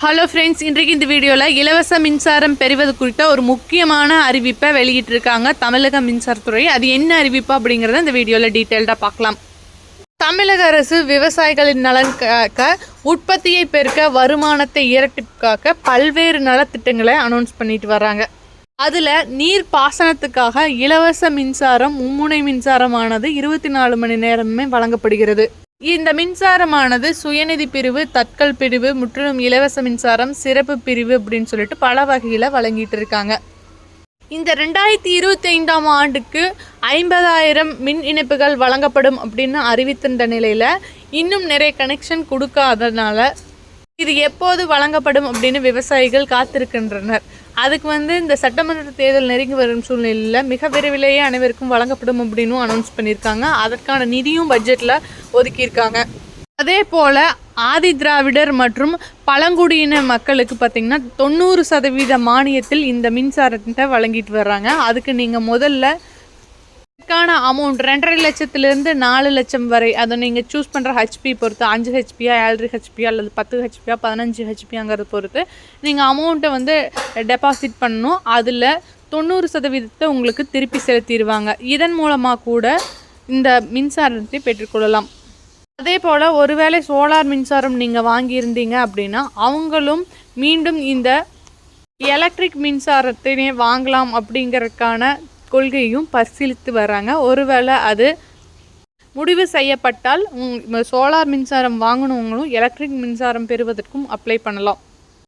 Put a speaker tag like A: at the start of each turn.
A: Hello friends இன்றைக்கு இந்த வீடியோவில் இலவச மின்சாரம் பெறுவது குறித்த ஒரு முக்கியமான அறிவிப்பை வெளியிட்டிருக்காங்க தமிழக மின்சாரத்துறை அது என்ன அறிவிப்பு அப்படிங்கிறத இந்த வீடியோவில் டீட்டெயில்டாக பார்க்கலாம். தமிழக அரசு விவசாயிகளின் நலன் காக்க உற்பத்தியை பெருக்க வருமானத்தை இரட்டிப்பாக்க பல்வேறு நலத்திட்டங்களை அனௌன்ஸ் பண்ணிட்டு வராங்க அதில் நீர் பாசனத்துக்காக இலவச மின்சாரம் மும்முனை மின்சாரமானது இருபத்தி நாலு மணி நேரமே வழங்கப்படுகிறது. இந்த மின்சாரமானது சுயநிதி பிரிவு தட்கல் பிரிவு முற்றிலும் இலவச மின்சாரம் சிறப்பு பிரிவு அப்படின்னு சொல்லிட்டு பல வகையில் வழங்கிட்டு இருக்காங்க. இந்த ரெண்டாயிரத்தி இருபத்தி ஐந்தாம் ஆண்டுக்கு ஐம்பதாயிரம் மின் இணைப்புகள் வழங்கப்படும் அப்படின்னு அறிவித்திருந்த நிலையில் இன்னும் நிறைய கனெக்ஷன் கொடுக்காதனால இது எப்போது வழங்கப்படும் அப்படின்னு விவசாயிகள் காத்திருக்கின்றனர். அதுக்கு வந்து இந்த சட்டமன்ற தேர்தல் நெருங்கி வரும் சூழ்நிலையில் மிக விரைவிலேயே அனைவருக்கும் வழங்கப்படும் அப்படின்னு அனௌன்ஸ் பண்ணியிருக்காங்க. அதற்கான நிதியும் பட்ஜெட்டில் ஒதுக்கியிருக்காங்க. அதே போல் ஆதி திராவிடர் மற்றும் பழங்குடியின மக்களுக்கு பார்த்திங்கன்னா தொண்ணூறு சதவீத மானியத்தில் இந்த மின்சாரத்தை வழங்கிட்டு வர்றாங்க. அதுக்கு நீங்கள் முதல்ல இதுக்கான அமௌண்ட் ரெண்டரை லட்சத்துலேருந்து நாலு லட்சம் வரை அதை நீங்கள் சூஸ் பண்ணுற ஹெச்பி பொறுத்து அஞ்சு ஹெச்பியா ஏழரை ஹெச்பியா அல்லது பத்து ஹெச்பியா பதினஞ்சு ஹெச்பியாங்கிறத பொறுத்து நீங்கள் அமௌண்ட்டை வந்து டெபாசிட் பண்ணணும். அதில் தொண்ணூறு சதவீதத்தை உங்களுக்கு திருப்பி செலுத்திடுவாங்க. இதன் மூலமாக கூட இந்த மின்சாரத்தை பெற்றுக்கொள்ளலாம். அதே போல் ஒருவேளை சோலார் மின்சாரம் நீங்கள் வாங்கியிருந்தீங்க அப்படின்னா அவங்களும் மீண்டும் இந்த எலக்ட்ரிக் மின்சாரத்தினே வாங்கலாம் அப்படிங்கிறதுக்கான கொள்கையும் பரிசீலித்து வராங்க. ஒருவேளை அது முடிவு செய்யப்பட்டால் சோலார் மின்சாரம் வாங்கினவங்களும் எலக்ட்ரிக் மின்சாரம் பெறுவதற்கும் அப்ளை பண்ணலாம்.